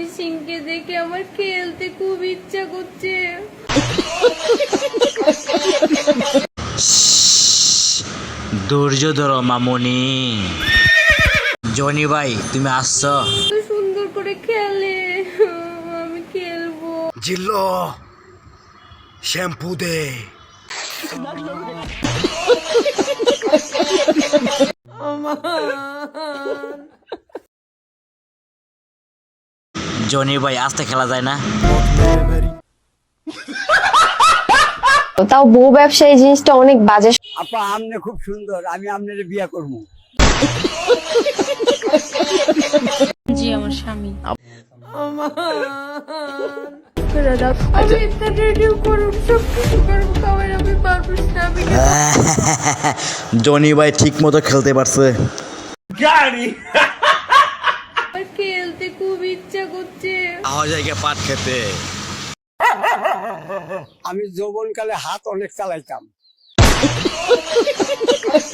Johnny সিংকে দেখে আমার খেলতে খুব ইচ্ছা করছে। ধৈর্য ধরো মামুনি। জনি ভাই তুমি আসছো? সুন্দর করে খেলে আমি খেলব। জিল্লো শ্যাম্পু দে। জনি ভাই আস্তে খেলা যায় না। তাও বউ ব্যবসায়ী জিনিসটা অনেক বাজে আপা আমনে খুব সুন্দর আমি আপনার বিয়া করব। জি আমার স্বামী। আমি ইফতার রেডি করুন সব কিছু করব খাবার আমি পারব না আমি জনি ভাই ঠিক মতো খেলতে পারছে। আমার খেলতে খুব ইচ্ছা করছে। আওয়া জায়গা পাট খেতে। আমি যৌবনকালে হাত অনেক চালাইতাম।